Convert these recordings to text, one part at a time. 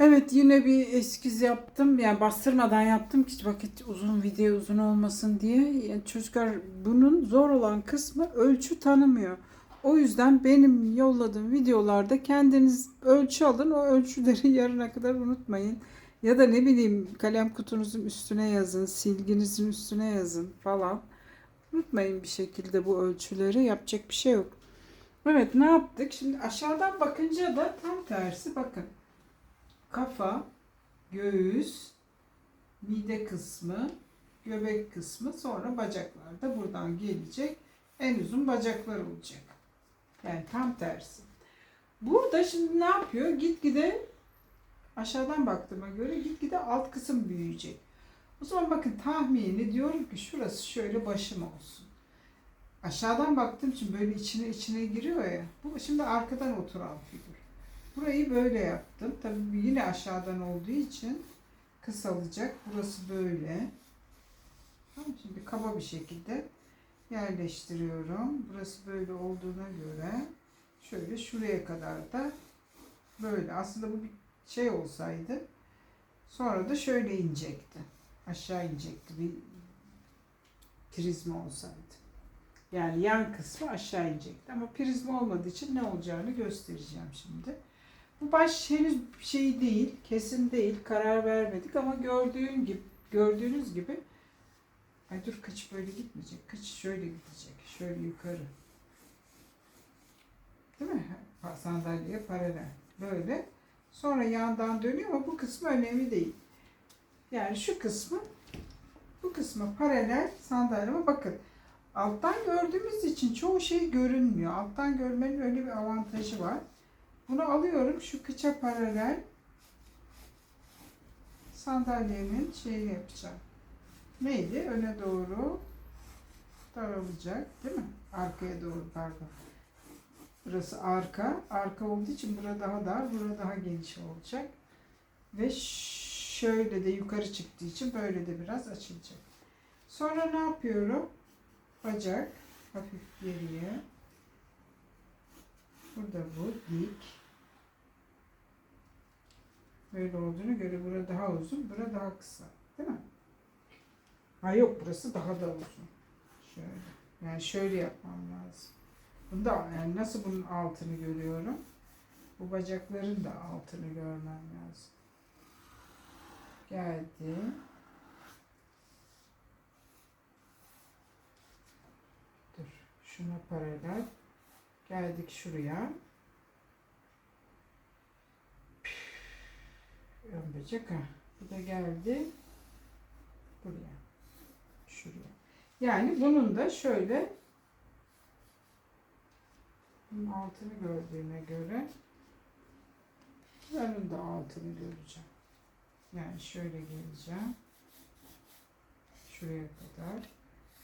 Evet yine bir eskiz yaptım. Yani bastırmadan yaptım ki vakit uzun video uzun olmasın diye. Yani çocuklar bunun zor olan kısmı ölçü tanımıyor. O yüzden benim yolladığım videolarda kendiniz ölçü alın. O ölçüleri yarına kadar unutmayın. Ya da ne bileyim kalem kutunuzun üstüne yazın, silginizin üstüne yazın falan. Unutmayın bir şekilde bu ölçüleri. Yapacak bir şey yok. Evet ne yaptık? Şimdi aşağıdan bakınca da tam tersi bakın kafa, göğüs, mide kısmı, göbek kısmı sonra bacaklar da buradan gelecek. En uzun bacaklar olacak. Yani tam tersi. Burada şimdi ne yapıyor? Gitgide aşağıdan baktığıma göre gitgide alt kısım büyüyecek. O zaman bakın tahmini diyorum ki şurası şöyle başım olsun. Aşağıdan baktığım için böyle içine içine giriyor ya. Bu şimdi arkadan oturan figür. Burayı böyle yaptım. Tabii yine aşağıdan olduğu için kısalacak. Burası böyle. Tamam, şimdi kaba bir şekilde yerleştiriyorum. Burası böyle olduğuna göre şöyle şuraya kadar da böyle. Aslında bu bir şey olsaydı sonra da şöyle inecekti. Aşağı inecekti bir prizma olsaydı. Yani yan kısmı aşağı inecekti. Ama prizma olmadığı için ne olacağını göstereceğim şimdi. Bu baş henüz şey değil, kesin değil, karar vermedik ama gördüğün gibi, gördüğünüz gibi Ay dur kıç böyle gitmeyecek. Kıç şöyle gidecek. Şöyle yukarı. Değil mi? Sandalyeye paralel. Böyle. Sonra yandan dönüyor ama bu kısmı önemli değil. Yani şu kısmı bu kısmı paralel sandalyeme bakın. Alttan gördüğümüz için çoğu şey görünmüyor. Alttan görmenin öyle bir avantajı var. Bunu alıyorum şu kıça paralel sandalyenin şeyini yapacağım. Neydi? Öne doğru daralacak değil mi? Arkaya doğru pardon. Burası arka. Arka olduğu için burada daha dar, burada daha geniş olacak. Ve şöyle de yukarı çıktığı için böyle de biraz açılacak. Sonra ne yapıyorum? Bacak hafif geriye. Burada bu dik. Böyle olduğuna göre bura daha uzun, bura daha kısa. Değil mi? Ha yok burası daha da uzun. Şöyle. Yani şöyle yapmam lazım. Bunda yani nasıl bunun altını görüyorum? Bu bacakların da altını görmem lazım. Geldi. Dur. Şuna paralel. Geldik şuraya. Ön bacak ha. Bu da geldi. Buraya. Şuraya. Yani bunun da şöyle bunun altını gördüğüme göre bunun da altını göreceğim. Yani şöyle geleceğim. Şuraya kadar.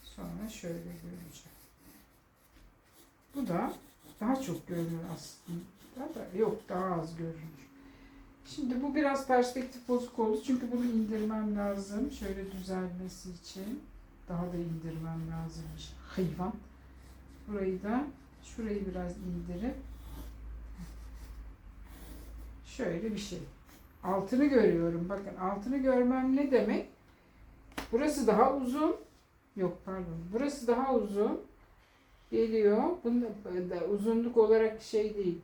Sonra şöyle göreceğim. Bu da daha çok görünür aslında da yok daha az görünür. Şimdi bu biraz perspektif bozuk oldu çünkü bunu indirmem lazım. Şöyle düzelmesi için daha da indirmem lazımmış. Hayvan. Burayı da şurayı biraz indirip şöyle bir şey. Altını görüyorum. Bakın altını görmem ne demek? Burası daha uzun. Yok pardon. Burası daha uzun. Geliyor. Bunda da uzunluk olarak şey değil.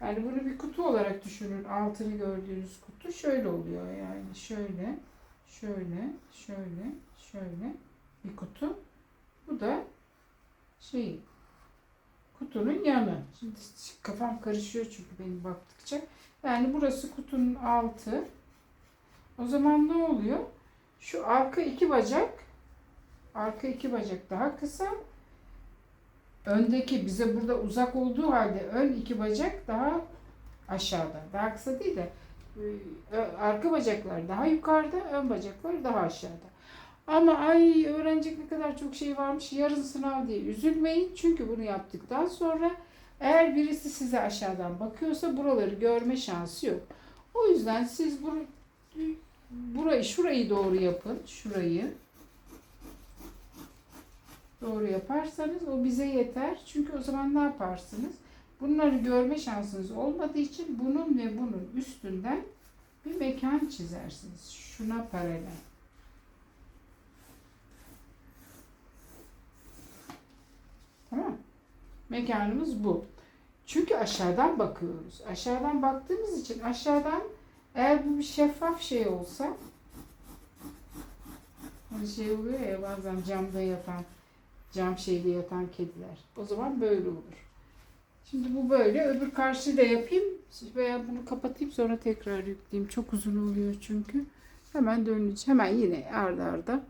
Yani bunu bir kutu olarak düşünün. Altını gördüğünüz kutu şöyle oluyor yani. Şöyle, şöyle, şöyle, şöyle bir kutu. Bu da şey kutunun yanı. Şimdi kafam karışıyor çünkü benim baktıkça. Yani burası kutunun altı. O zaman ne oluyor? Şu arka iki bacak arka iki bacak daha kısa. Öndeki bize burada uzak olduğu halde ön iki bacak daha aşağıda. Daha kısa değil de e, arka bacaklar daha yukarıda, ön bacaklar daha aşağıda. Ama ay öğrenecek ne kadar çok şey varmış yarın sınav diye üzülmeyin. Çünkü bunu yaptıktan sonra eğer birisi size aşağıdan bakıyorsa buraları görme şansı yok. O yüzden siz bur burayı şurayı doğru yapın. Şurayı doğru yaparsanız o bize yeter. Çünkü o zaman ne yaparsınız? Bunları görme şansınız olmadığı için bunun ve bunun üstünden bir mekan çizersiniz. Şuna paralel. Tamam. Mekanımız bu. Çünkü aşağıdan bakıyoruz. Aşağıdan baktığımız için aşağıdan eğer bu bir şeffaf şey olsa hani şey oluyor ya bazen camda yatan cam şeyde yatan kediler. O zaman böyle olur. Şimdi bu böyle. Öbür karşıyı da yapayım. Veya bunu kapatayım sonra tekrar yükleyeyim. Çok uzun oluyor çünkü. Hemen döneceğim. Hemen yine arda arda